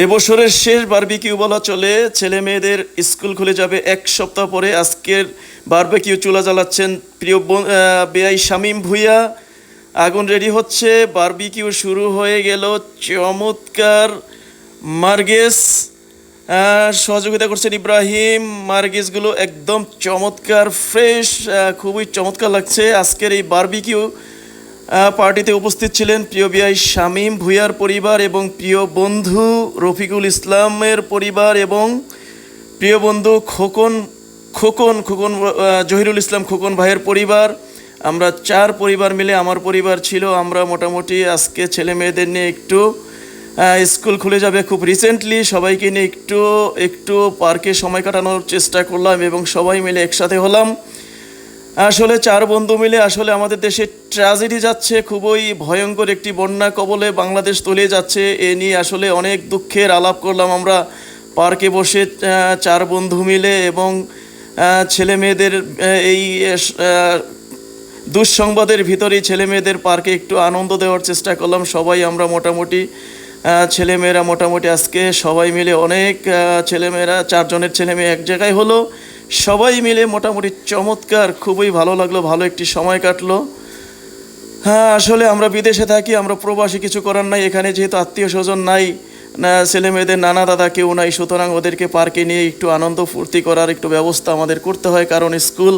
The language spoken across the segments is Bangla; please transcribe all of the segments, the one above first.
এবছরের শেষ বারবিকিউ বলা চলে, ছেলে মেয়েদের স্কুল খুলে যাবে এক সপ্তাহ পরে। আজকের বারবিকিউ চুলা জ্বালাচ্ছেন প্রিয় বেআই শামীম ভুইয়া। আগুন রেডি হচ্ছে, বারবিকিউ শুরু হয়ে গেল চমৎকার। মার্গেস সহযোগিতা করছেন ইব্রাহিম। মার্গেসগুলো একদম চমৎকার, ফ্রেশ খুবই চমৎকার লাগছে। আজকের এই বারবিকিউ পার্টিতে উপস্থিত ছিলেন প্রিয় বিআই শামীম ভুইয়ার পরিবার এবং প্রিয় বন্ধু রফিকুল ইসলামের পরিবার এবং প্রিয় বন্ধু খোকন খোকন খোকন জহিরুল ইসলাম খোকন ভাইয়ের পরিবার। আমরা চার পরিবার মিলে আমার পরিবার ছিল। আমরা মোটামুটি আজকে ছেলে মেয়েদের নিয়ে একটু স্কুল খুলে যাবে খুব রিসেন্টলি সবাইকে নিয়ে একটু একটু পার্কে সময় কাটানোর চেষ্টা করলাম এবং সবাই মিলে একসাথে হলাম। আসলে চার বন্ধু মিলে আসলে আমাদের দেশে ট্র্যাজেডি যাচ্ছে, খুবই ভয়ঙ্কর একটি বন্যা কবলে বাংলাদেশ তলিয়ে যাচ্ছে। এ নিয়ে আসলে অনেক দুঃখের আলাপ করলাম আমরা পার্কে বসে চার বন্ধু মিলে এবং ছেলে মেয়েদের এই দুঃসংবাদের ভিতরেই ছেলে মেয়েদের পার্কে একটু আনন্দ দেওয়ার চেষ্টা করলাম। সবাই আমরা মোটামুটি ছেলেমেয়েরা মোটামুটি আজকে সবাই মিলে অনেক ছেলেমেয়েরা, চারজনের ছেলে মেয়ে এক জায়গায় হলো। সবাই মিলে মোটামুটি চমৎকার, খুবই ভালো লাগল, ভালো একটি সময় কাটলো। হ্যাঁ আসলে আমরা বিদেশে থাকি, আমরা প্রবাসী, কিছু করার নাই। এখানে যেহেতু আত্মীয় স্বজন নাই, না, ছেলে মেয়েদের, নানা দাদা কেউ নাই, সুতরাং ওদেরকে পার্কে নিয়ে একটু আনন্দ ফুর্তি করার একটু ব্যবস্থা আমাদের করতে হয়। কারণ স্কুল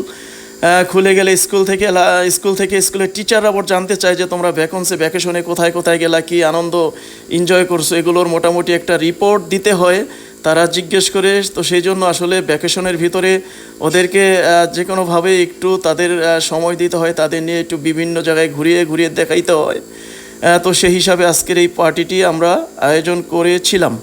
খুলে গেলে স্কুল থেকে স্কুল থেকে স্কুলের টিচাররা আবার জানতে চায় যে তোমরা ভ্যাকন্সে ভ্যাকেশনে কোথায় কোথায় গেলা, কি আনন্দ এনজয় করছ। এগুলোর মোটামুটি একটা রিপোর্ট দিতে হয়। তারা জিজ্ঞেস করে, তো সেই জন্য আসলে ভ্যাকেশনের ভিতরে ওদেরকে যে কোনোভাবে একটু তাদের সময় দিতে হয়, তাদের নিয়ে একটু বিভিন্ন জায়গায় ঘুরিয়ে ঘুরিয়ে দেখাইতে হয়। তো সেই হিসাবে আজকের এই পার্টিটি আমরা আয়োজন করেছিলাম।